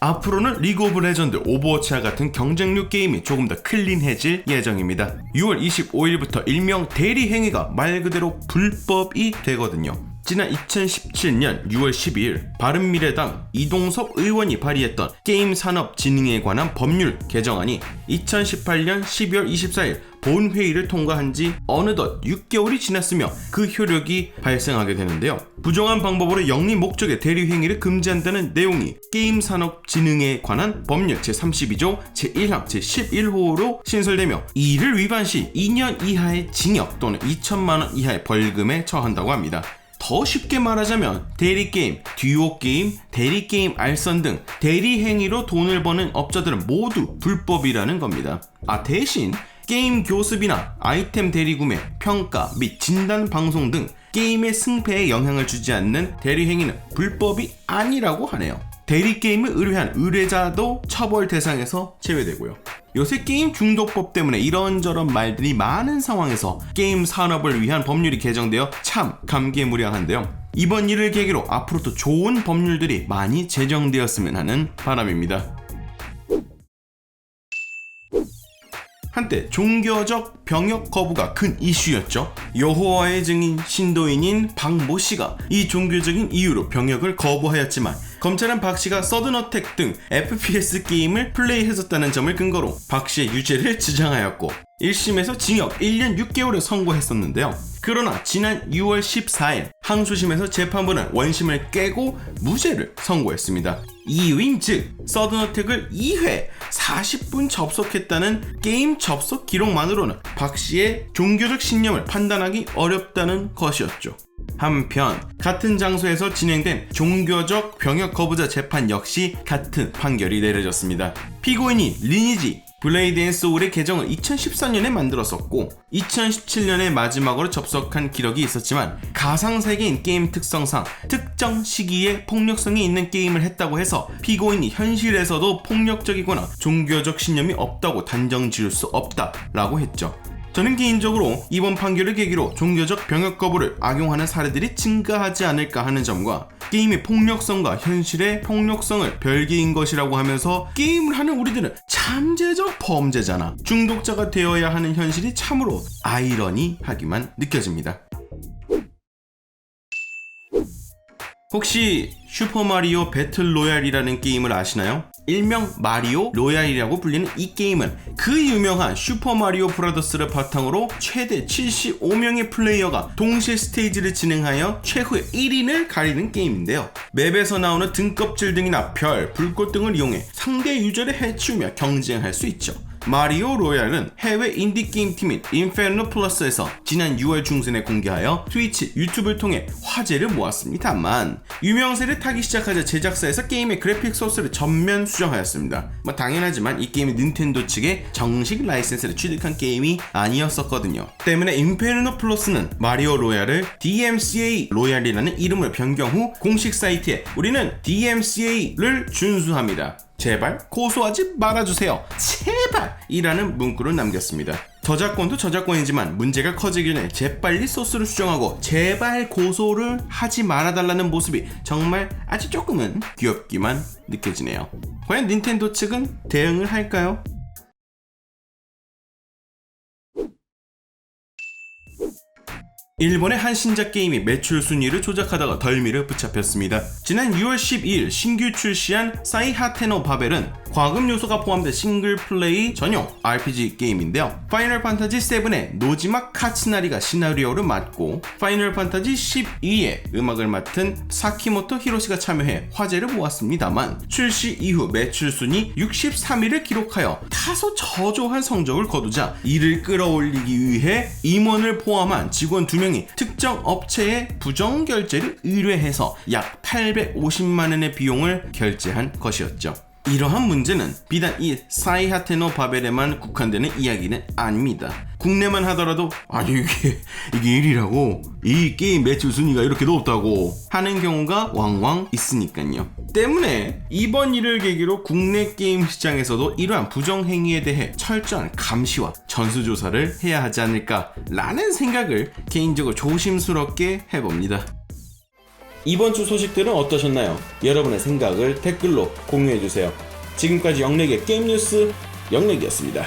앞으로는 리그 오브 레전드, 오버워치와 같은 경쟁류 게임이 조금 더 클린해질 예정입니다. 6월 25일부터 일명 대리 행위가 말 그대로 불법이 되거든요. 지난 2017년 6월 12일 바른미래당 이동섭 의원이 발의했던 게임 산업 진흥에 관한 법률 개정안이 2018년 12월 24일 본회의를 통과한 지 어느덧 6개월이 지났으며 그 효력이 발생하게 되는데요. 부정한 방법으로 영리 목적의 대리 행위를 금지한다는 내용이 게임 산업 진흥에 관한 법률 제32조 제1항 제11호로 신설되며 이를 위반 시 2년 이하의 징역 또는 2천만 원 이하의 벌금에 처한다고 합니다. 더 쉽게 말하자면 대리게임, 듀오게임, 대리게임 알선 등 대리행위로 돈을 버는 업자들은 모두 불법이라는 겁니다. 아, 대신 게임 교습이나 아이템 대리 구매, 평가 및 진단 방송 등 게임의 승패에 영향을 주지 않는 대리행위는 불법이 아니라고 하네요. 대리 게임을 의뢰한 의뢰자도 처벌 대상에서 제외되고요. 요새 게임 중독법 때문에 이런저런 말들이 많은 상황에서 게임 산업을 위한 법률이 개정되어 참 감개무량한데요. 이번 일을 계기로 앞으로도 좋은 법률들이 많이 제정되었으면 하는 바람입니다. 한때 종교적 병역 거부가 큰 이슈였죠. 여호와의 증인 신도인인 박모 씨가 이 종교적인 이유로 병역을 거부하였지만 검찰은 박 씨가 서든어택 등 FPS 게임을 플레이했었다는 점을 근거로 박 씨의 유죄를 주장하였고 1심에서 징역 1년 6개월을 선고했었는데요. 그러나 지난 6월 14일 항소심에서 재판부는 원심을 깨고 무죄를 선고했습니다. 이유인 즉 서든어택을 2회 40분 접속했다는 게임 접속 기록만으로는 박 씨의 종교적 신념을 판단하기 어렵다는 것이었죠. 한편 같은 장소에서 진행된 종교적 병역 거부자 재판 역시 같은 판결이 내려졌습니다. 피고인이 리니지 블레이드 앤 소울의 계정을 2014년에 만들었었고 2017년에 마지막으로 접속한 기록이 있었지만 가상세계인 게임 특성상 특정 시기에 폭력성이 있는 게임을 했다고 해서 피고인이 현실에서도 폭력적이거나 종교적 신념이 없다고 단정 지을 수 없다라고 했죠. 저는 개인적으로 이번 판결을 계기로 종교적 병역 거부를 악용하는 사례들이 증가하지 않을까 하는 점과 게임의 폭력성과 현실의 폭력성을 별개인 것이라고 하면서 게임을 하는 우리들은 잠재적 범죄잖아. 중독자가 되어야 하는 현실이 참으로 아이러니하기만 느껴집니다. 혹시 슈퍼마리오 배틀 로얄이라는 게임을 아시나요? 일명 마리오 로얄이라고 불리는 이 게임은 그 유명한 슈퍼마리오 브라더스를 바탕으로 최대 75명의 플레이어가 동시에 스테이지를 진행하여 최후의 1인을 가리는 게임인데요. 맵에서 나오는 등껍질 등이나 별, 불꽃 등을 이용해 상대 유저를 해치우며 경쟁할 수 있죠. 마리오 로얄은 해외 인디게임 팀인 인페르노 플러스에서 지난 6월 중순에 공개하여 트위치, 유튜브를 통해 화제를 모았습니다만 유명세를 타기 시작하자 제작사에서 게임의 그래픽 소스를 전면 수정하였습니다. 뭐 당연하지만 이 게임이 닌텐도 측의 정식 라이센스를 취득한 게임이 아니었었거든요. 때문에 인페르노 플러스는 마리오 로얄을 DMCA 로얄이라는 이름으로 변경 후 공식 사이트에 우리는 DMCA를 준수합니다. 제발 고소하지 말아주세요. 제발! 이라는 문구를 남겼습니다. 저작권도 저작권이지만 문제가 커지길래 재빨리 소스를 수정하고 제발 고소를 하지 말아달라는 모습이 정말 아주 조금은 귀엽기만 느껴지네요. 과연 닌텐도 측은 대응을 할까요? 일본의 한 신작 게임이 매출 순위를 조작하다가 덜미를 붙잡혔습니다. 지난 6월 12일 신규 출시한 사이하테노 바벨은 과금 요소가 포함된 싱글 플레이 전용 RPG 게임인데요. 파이널 판타지 7의 노지막 카츠나리가 시나리오를 맡고 파이널 판타지 12의 음악을 맡은 사키모토 히로시가 참여해 화제를 모았습니다만 출시 이후 매출 순위 63위를 기록하여 다소 저조한 성적을 거두자 이를 끌어올리기 위해 임원을 포함한 직원 2명 명이 특정 업체에 부정 결제를 의뢰해서 약 850만 원의 비용을 결제한 것이었죠. 이러한 문제는 비단 이 사이하테노 바벨에만 국한되는 이야기는 아닙니다. 국내만 하더라도 아니 이게 이게 일이라고 이 게임 매출 순위가 이렇게 높다고 하는 경우가 왕왕 있으니까요. 때문에 이번 일을 계기로 국내 게임 시장에서도 이러한 부정 행위에 대해 철저한 감시와 전수 조사를 해야 하지 않을까라는 생각을 개인적으로 조심스럽게 해봅니다. 이번 주 소식들은 어떠셨나요? 여러분의 생각을 댓글로 공유해주세요. 지금까지 영렉의 게임 뉴스 영렉이었습니다.